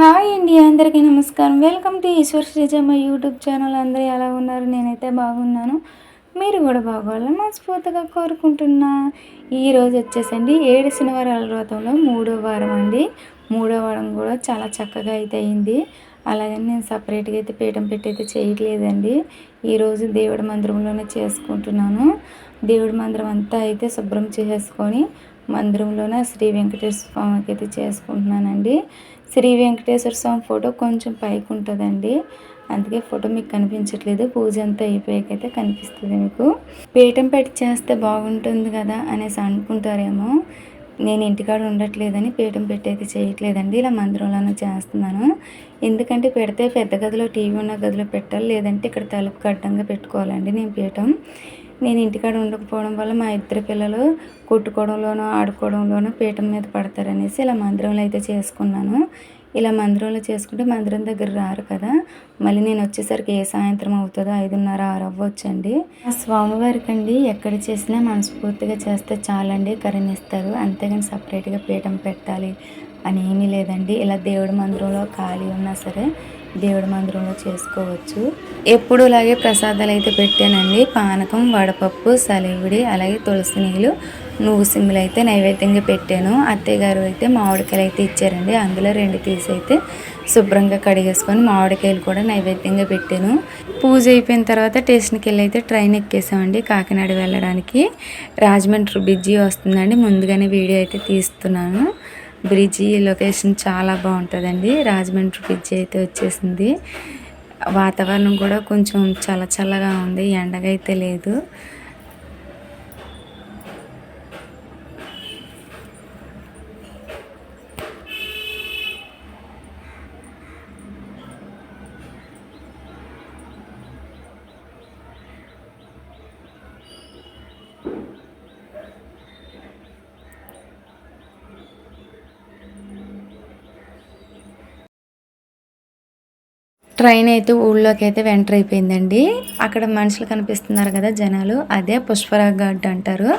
Hi అండి అందరికీ నమస్కారం. Welcome to Eshwar Srijamma YouTube channel. అందరూ ఎలా ఉన్నారు? నేనైతే బాగున్నాను. మీరు కూడా బాగోవాలని మనస్ఫూర్తిగా కోరుకుంటున్నా. ఈరోజు వచ్చేసండి ఏడు శనివారాల వ్రతంలో మూడో వారం అండి. మూడో వారం కూడా చాలా చక్కగా అయితే అయింది. అలాగని నేను సపరేట్గా అయితే పీఠం పెట్టి అయితే చేయట్లేదండి. ఈరోజు దేవుడి మందిరంలోనే చేసుకుంటున్నాను. దేవుడి మందిరం అంతా అయితే శుభ్రం చేసుకొని మందిరంలోనే శ్రీ వెంకటేశ్వర స్వామికి అయితే చేసుకుంటున్నానండి. శ్రీ వెంకటేశ్వర స్వామి ఫోటో కొంచెం పైకి ఉంటుందండి అందుకే ఫోటో మీకు కనిపించట్లేదు. పూజ అంతా అయిపోయాకైతే కనిపిస్తుంది మీకు. పీఠం పెట్టి చేస్తే బాగుంటుంది కదా అనేసి అనుకుంటారేమో. నేను ఇంటికాడ ఉండట్లేదని పీఠం పెట్టి అయితే చేయట్లేదండి. ఇలా మందిరంలోనే చేస్తున్నాను. ఎందుకంటే పెడితే పెద్ద గదిలో టీవీ ఉన్న గదిలో పెట్టాలి. లేదంటే ఇక్కడ తలుపు అడ్డంగా పెట్టుకోవాలండి నేను పీఠం. నేను ఇంటికాడ ఉండకపోవడం వల్ల మా ఇద్దరు పిల్లలు కొట్టుకోవడంలోనూ ఆడుకోవడంలోనూ పీఠం మీద పడతారనేసి ఇలా మందిరంలో అయితే చేసుకున్నాను. ఇలా మందిరంలో చేసుకుంటే మందిరం దగ్గర రారు కదా. మళ్ళీ నేను వచ్చేసరికి ఏ సాయంత్రం అవుతుందో ఐదున్నర ఆరు అవ్వచ్చండి. ఆ స్వామివారికి అండి ఎక్కడ చేసినా మనస్ఫూర్తిగా చేస్తే చాలండి కరుణిస్తారు. అంతేగాని సపరేట్గా పీఠం పెట్టాలి. అని ఏమీ లేదండి. ఇలా దేవుడి మందిరంలో ఖాళీ ఉన్నా సరే దేవుడి మందిరంలో చేసుకోవచ్చు. ఎప్పుడు ఇలాగే ప్రసాదాలు అయితే పెట్టానండి. పానకం వడపప్పు సలివిడి అలాగే తులసి నీళ్ళు నువ్వు సిమ్ములు అయితే నైవేద్యంగా పెట్టాను. అత్తయ్య గారు అయితే మామిడికాయలు అయితే ఇచ్చారండి. అందులో రెండు తీసి అయితే శుభ్రంగా కడిగేసుకొని మామిడికాయలు కూడా నైవేద్యంగా పెట్టాను. పూజ అయిపోయిన తర్వాత స్టేషన్కి వెళ్ళి అయితే ట్రైన్ ఎక్కేసామండి కాకినాడ వెళ్ళడానికి. రాజమండ్రి బ్రిడ్జి వస్తుందండి. ముందుగానే వీడియో అయితే తీస్తున్నాను. బ్రిడ్జి లొకేషన్ చాలా బాగుంటుందండి. రాజమండ్రి బ్రిడ్జి అయితే వచ్చేసింది. వాతావరణం కూడా కొంచెం చల్ల చల్లగా ఉంది. ఎండగా అయితే లేదు. ట్రైన్ అయితే ఊళ్ళోకి అయితే ఎంటర్ అయిపోయిందండి. అక్కడ మనుషులు కనిపిస్తున్నారు కదా జనాలు. అదే పుష్పరాగ్ గడ్డ అంటారు.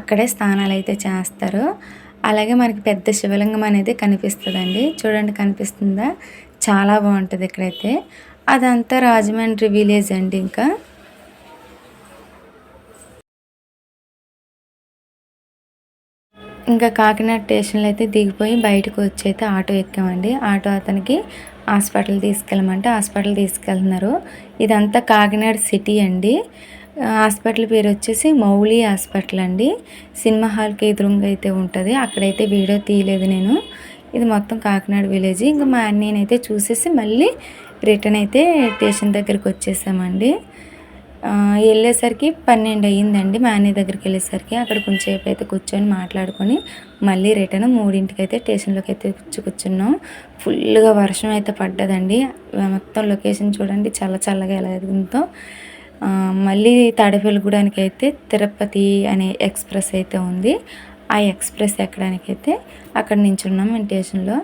అక్కడే స్నానాలు అయితే చేస్తారు. అలాగే మనకి పెద్ద శివలింగం అనేది కనిపిస్తుందండి. చూడండి కనిపిస్తుందా? చాలా బాగుంటుంది ఇక్కడైతే. అదంతా రాజమండ్రి విలేజ్ అండి ఇంకా. ఇంకా కాకినాడ స్టేషన్లో అయితే దిగిపోయి బయటకు వచ్చి అయితే ఆటో ఎక్కామండి. ఆటో అతనికి హాస్పిటల్ తీసుకెళ్ళమంటే హాస్పిటల్ తీసుకెళ్తున్నారు. ఇదంతా కాకినాడ సిటీ అండి. హాస్పిటల్ పేరు వచ్చేసి మౌలి హాస్పిటల్ అండి. సినిమా హాల్కి ఎదురుగా అయితే ఉంటుంది. అక్కడైతే వీడియో తీయలేదు నేను. ఇది మొత్తం కాకినాడ విలేజ్. ఇంకా మా అన్నయ్యనైతే చూసేసి మళ్ళీ రిటర్న్ అయితే స్టేషన్ దగ్గరికి వచ్చేసామండి. వెళ్ళేసరికి పన్నెండు అయ్యిందండి మా అన్నయ్య దగ్గరికి వెళ్ళేసరికి అక్కడ కొంచెంసేపు అయితే కూర్చొని మాట్లాడుకొని మళ్ళీ రిటర్న్ మూడింటికి అయితే స్టేషన్లోకి అయితే కూర్చు కూర్చున్నాం. ఫుల్గా వర్షం అయితే పడ్డదండి. మొత్తం లొకేషన్ చూడండి చల్ల చల్లగా ఎలా మళ్ళీ తాడేపల్లిగూడానికి అయితే తిరుపతి అనే ఎక్స్ప్రెస్ అయితే ఉంది. ఆ ఎక్స్ప్రెస్ ఎక్కడానికైతే అక్కడ నుంచి ఉన్నాం స్టేషన్లో.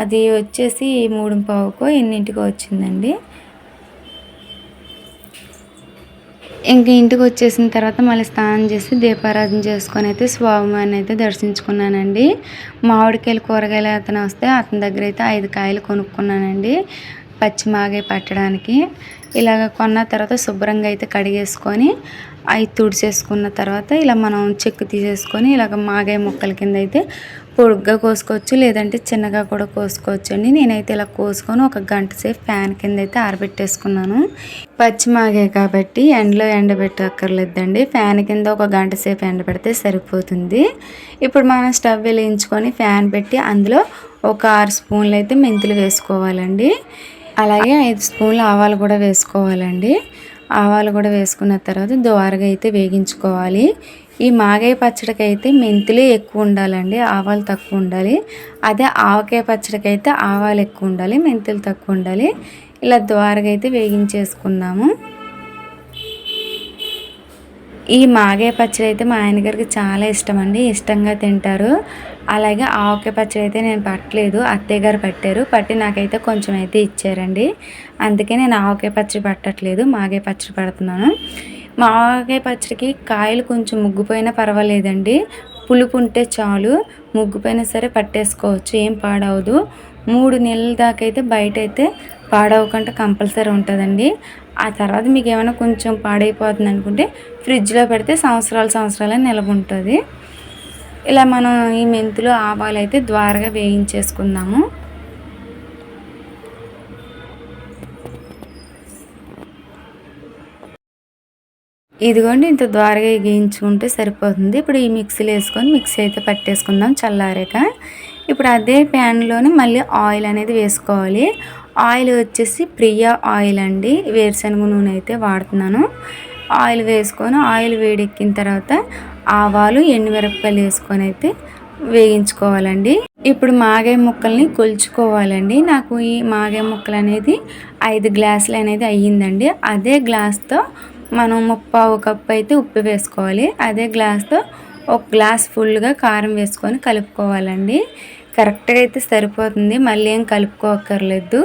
అది వచ్చేసి మూడు పావుకో ఎన్నింటికో వచ్చిందండి. ఇంక ఇంటికి వచ్చేసిన తర్వాత మళ్ళీ స్నానం చేసి దీపారాధన చేసుకొని అయితే స్వామివారిని అయితే దర్శించుకున్నానండి. మామిడికాయలు కూరగాయలు అతను వస్తే అతని దగ్గర అయితే ఐదు కాయలు కొనుక్కున్నానండి. పచ్చి మాగే పట్టడానికి. ఇలాగ కొన్న తర్వాత శుభ్రంగా అయితే కడిగేసుకొని అవి తుడిచేసుకున్న తర్వాత ఇలా మనం చెక్కు తీసేసుకొని ఇలాగ మాగాయ మొక్కల కింద అయితే పొడుగ్గా కోసుకోవచ్చు లేదంటే చిన్నగా కూడా కోసుకోవచ్చు అండి. నేనైతే ఇలా కోసుకొని ఒక గంట సేపు ఫ్యాన్ కింద అయితే ఆరబెట్టేసుకున్నాను. పచ్చి మాగే కాబట్టి ఎండలో ఎండబెట్టక్కర్లేదండి. ఫ్యాన్ కింద ఒక గంట సేపు ఎండబెడితే సరిపోతుంది. ఇప్పుడు మనం స్టవ్ వెలిగించుకొని ఫ్యాన్ పెట్టి అందులో ఒక ఆరు స్పూన్లు అయితే మెంతులు వేసుకోవాలండి. అలాగే ఐదు స్పూన్లు ఆవాలు కూడా వేసుకోవాలండి. ఆవాలు కూడా వేసుకున్న తర్వాత దోరగా అయితే వేగించుకోవాలి. ఈ మాగాయ పచ్చడికి అయితే మెంతులే ఎక్కువ ఉండాలండి ఆవాలు తక్కువ ఉండాలి. అదే ఆవకాయ పచ్చడికి అయితే ఆవాలు ఎక్కువ ఉండాలి మెంతులు తక్కువ ఉండాలి. ఇలా ద్వారగా అయితే వేగించేసుకుందాము ఈ మాగాయ పచ్చడి అయితే మా ఆయన గారికి చాలా ఇష్టం అండి ఇష్టంగా తింటారు. అలాగే ఆవకాయ పచ్చడి అయితే నేను పట్టలేదు అత్తయ్య గారు పట్టారు పట్టి నాకైతే కొంచెం అయితే ఇచ్చారండి. అందుకే నేను ఆవకాయ పచ్చడి పట్టట్లేదు మాగాయ పచ్చడి పడుతున్నాను. మాగాయ పచ్చడికి కాయలు కొంచెం ముగ్గుపోయినా పర్వాలేదండి. పులుపు ఉంటే చాలు. ముగ్గుపోయినా సరే పట్టేసుకోవచ్చు. ఏం పాడవదు. మూడు నెలల దాకా అయితే బయట అయితే పాడవకుండా కంపల్సరీ ఉంటుందండి. ఆ తర్వాత మీకు ఏమైనా కొంచెం పాడైపోతుంది అనుకుంటే ఫ్రిడ్జ్లో పెడితే సంవత్సరాలు సంవత్సరాలు నిలవ ఉంటుంది. ఇలా మనం ఈ మెంతులు ఆవాలు అయితే ద్వారగా వేయించేసుకుందాము. ఇదిగోండి ఇంత ద్వారగా గీయించుకుంటే సరిపోతుంది. ఇప్పుడు ఈ మిక్సీలో వేసుకొని మిక్సీ అయితే పట్టేసుకుందాం చల్లారాక. ఇప్పుడు అదే ప్యాన్లోనే మళ్ళీ ఆయిల్ అనేది వేసుకోవాలి. ఆయిల్ వచ్చేసి ప్రియా ఆయిల్ అండి. వేరుశనగ నూనె అయితే వాడుతున్నాను. ఆయిల్ వేసుకొని ఆయిల్ వేడెక్కిన తర్వాత ఆవాలు ఎండుమిరపకాయలు వేసుకొని అయితే వేయించుకోవాలండి. ఇప్పుడు మాగే ముక్కల్ని కొలుచుకోవాలండి. నాకు ఈ మాగాయ ముక్కలు అనేది ఐదు గ్లాసులు అనేది అయ్యిందండి. అదే గ్లాస్తో మనం ముప్పావు కప్పు అయితే ఉప్పు వేసుకోవాలి. అదే గ్లాస్తో ఒక గ్లాస్ ఫుల్గా కారం వేసుకొని కలుపుకోవాలండి. కరెక్ట్గా అయితే సరిపోతుంది. మళ్ళీ ఏం కలుపుకోకర్లేదు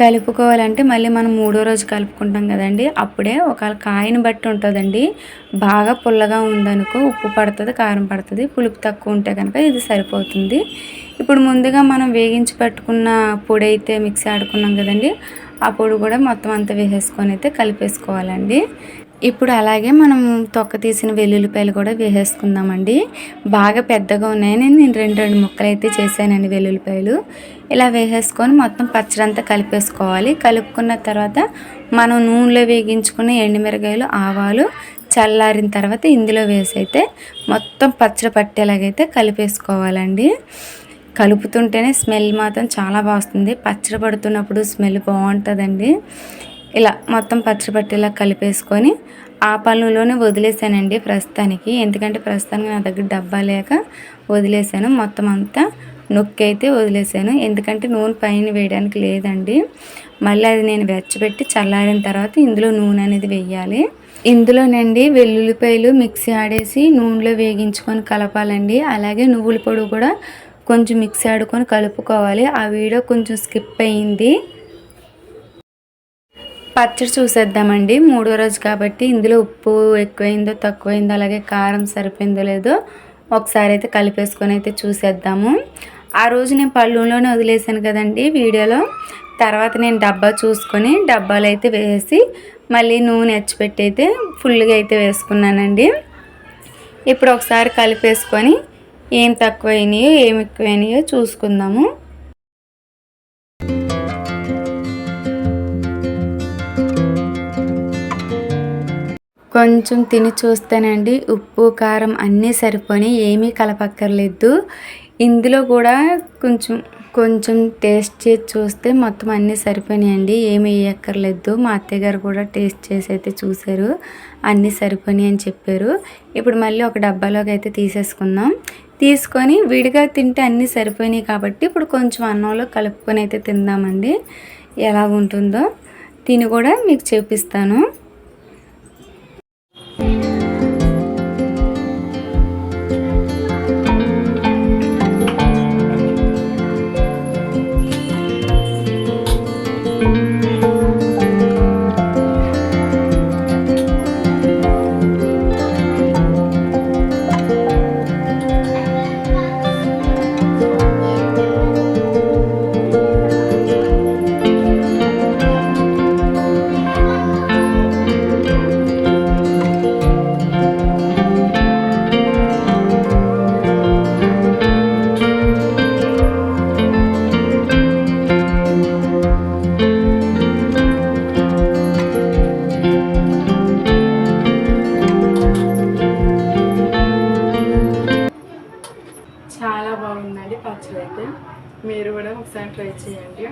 కలుపుకోవాలంటే మళ్ళీ మనం మూడో రోజు కలుపుకుంటాం కదండి. అప్పుడే ఒక కాయని బట్టి ఉంటుందండి. బాగా పుల్లగా ఉందనుకో ఉప్పు పడుతుంది కారం పడుతుంది పులుపు తక్కువ ఉంటే కనుక ఇది సరిపోతుంది. ఇప్పుడు ముందుగా మనం వేగించి పెట్టుకున్న పొడి అయితే మిక్సీ ఆడుకున్నాం కదండి. ఆ పొడి కూడా మొత్తం అంతా వేసేసుకొని అయితే కలిపేసుకోవాలండి. ఇప్పుడు అలాగే మనం తొక్క తీసిన వెల్లుల్లిపాయలు కూడా వేసేసుకుందామండి. బాగా పెద్దగా ఉన్నాయని నేను రెండు రెండు ముక్కలు అయితే చేశానండి వెల్లుల్లిపాయలు. ఇలా వేసేసుకొని మొత్తం పచ్చడంతా కలిపేసుకోవాలి. కలుపుకున్న తర్వాత మనం నూనెలో వేగించుకున్న ఎండుమిరగాయలు ఆవాలు చల్లారిన తర్వాత ఇందులో వేసి అయితే మొత్తం పచ్చడి పట్టేలాగైతే కలిపేసుకోవాలండి. కలుపుతుంటేనే స్మెల్ మాత్రం చాలా బాగుంది పచ్చడి పడుతున్నప్పుడు స్మెల్ బాగుంటుందండి. ఇలా మొత్తం పచ్చబట్టేలా కలిపేసుకొని ఆ పనులోనే వదిలేసానండి ప్రస్తుతానికి. ఎందుకంటే ప్రస్తుతానికి నా దగ్గర డబ్బా లేక వదిలేసాను. మొత్తం అంతా నొక్కి అయితే వదిలేసాను. ఎందుకంటే నూనె పైన వేయడానికి లేదండి. మళ్ళీ అది నేను వెచ్చబెట్టి చల్లారిన తర్వాత ఇందులో నూనె అనేది వేయాలి. ఇందులోనండి వెల్లుల్లిపాయలు మిక్సీ ఆడేసి నూనెలో వేగించుకొని కలపాలండి. అలాగే నువ్వుల పొడి కూడా కొంచెం మిక్సీ ఆడుకొని కలుపుకోవాలి. ఆ వీడియో కొంచెం స్కిప్ అయ్యింది పచ్చడి చూసేద్దామండి. మూడో రోజు కాబట్టి ఇందులో ఉప్పు ఎక్కువైందో తక్కువైందో అలాగే కారం సరిపోయిందో లేదో ఒకసారి అయితే కలిపేసుకొని అయితే చూసేద్దాము. ఆ రోజు నేను పళ్ళులోనే వదిలేసాను కదండి వీడియోలో. తర్వాత నేను డబ్బా చూసుకొని డబ్బాలు అయితే వేసి మళ్ళీ నూనె ఎచ్చిపెట్టి అయితే ఫుల్గా అయితే వేసుకున్నానండి. ఇప్పుడు ఒకసారి కలిపేసుకొని ఏం తక్కువైనాయో ఏం ఎక్కువైనాయో చూసుకుందాము. కొంచెం తిని చూస్తానండి. ఉప్పు కారం అన్నీ సరిపోయి ఏమీ కలపక్కర్లేదు. ఇందులో కూడా కొంచెం కొంచెం టేస్ట్ చేసి చూస్తే మొత్తం అన్నీ సరిపోయినాయండి. ఏమి వేయక్కర్లేదు. మా అత్తయ్య గారు కూడా టేస్ట్ చేసి అయితే చూశారు. అన్నీ సరిపోయినాయి అని చెప్పారు. ఇప్పుడు మళ్ళీ ఒక డబ్బాలోకి అయితే తీసేసుకుందాం. తీసుకొని విడిగా తింటే అన్నీ సరిపోయినాయి కాబట్టి ఇప్పుడు కొంచెం అన్నంలో కలుపుకొని అయితే తిందామండి. ఎలా ఉంటుందో తిని కూడా మీకు చూపిస్తాను. ఒకసారి ట్రై చేయండి.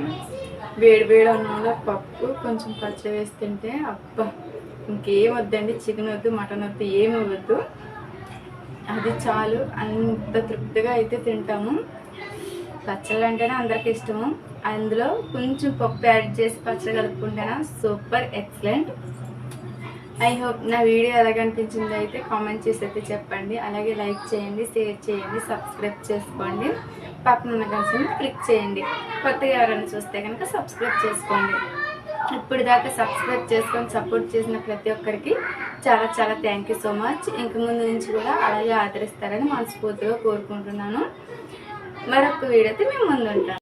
వేడి వేడి అన్నంలో పప్పు కొంచెం పచ్చడి వేసి తింటే అబ్బా ఇంకేం వద్దండి చికెన్ వద్దు మటన్ వద్దు ఏమి వద్దు. అది చాలు అంత తృప్తిగా అయితే తింటాము. పచ్చళ్ళు అంటేనే అందరికి ఇష్టము. అందులో కొంచెం పప్పు యాడ్ చేసి పచ్చడి కలుపుకుంటేనా సూపర్ ఎక్సలెంట్. ఐ హోప్ నా వీడియో ఎలా కనిపించిందో అయితే కామెంట్ చేసి అయితే చెప్పండి. అలాగే లైక్ చేయండి షేర్ చేయండి సబ్స్క్రైబ్ చేసుకోండి. పక్కన ఉన్న కలిసి క్లిక్ చేయండి. కొత్తగా ఎవరైనా చూస్తే కనుక సబ్స్క్రైబ్ చేసుకోండి. ఇప్పుడు దాకా సబ్స్క్రైబ్ చేసుకొని సపోర్ట్ చేసిన ప్రతి ఒక్కరికి చాలా చాలా థ్యాంక్ యూ సో మచ్ ఇంక ముందు నుంచి కూడా అలాగే ఆదరిస్తారని మనస్ఫూర్తిగా కోరుకుంటున్నాను. మరొక వీడియోతో మేము ముందుంటాను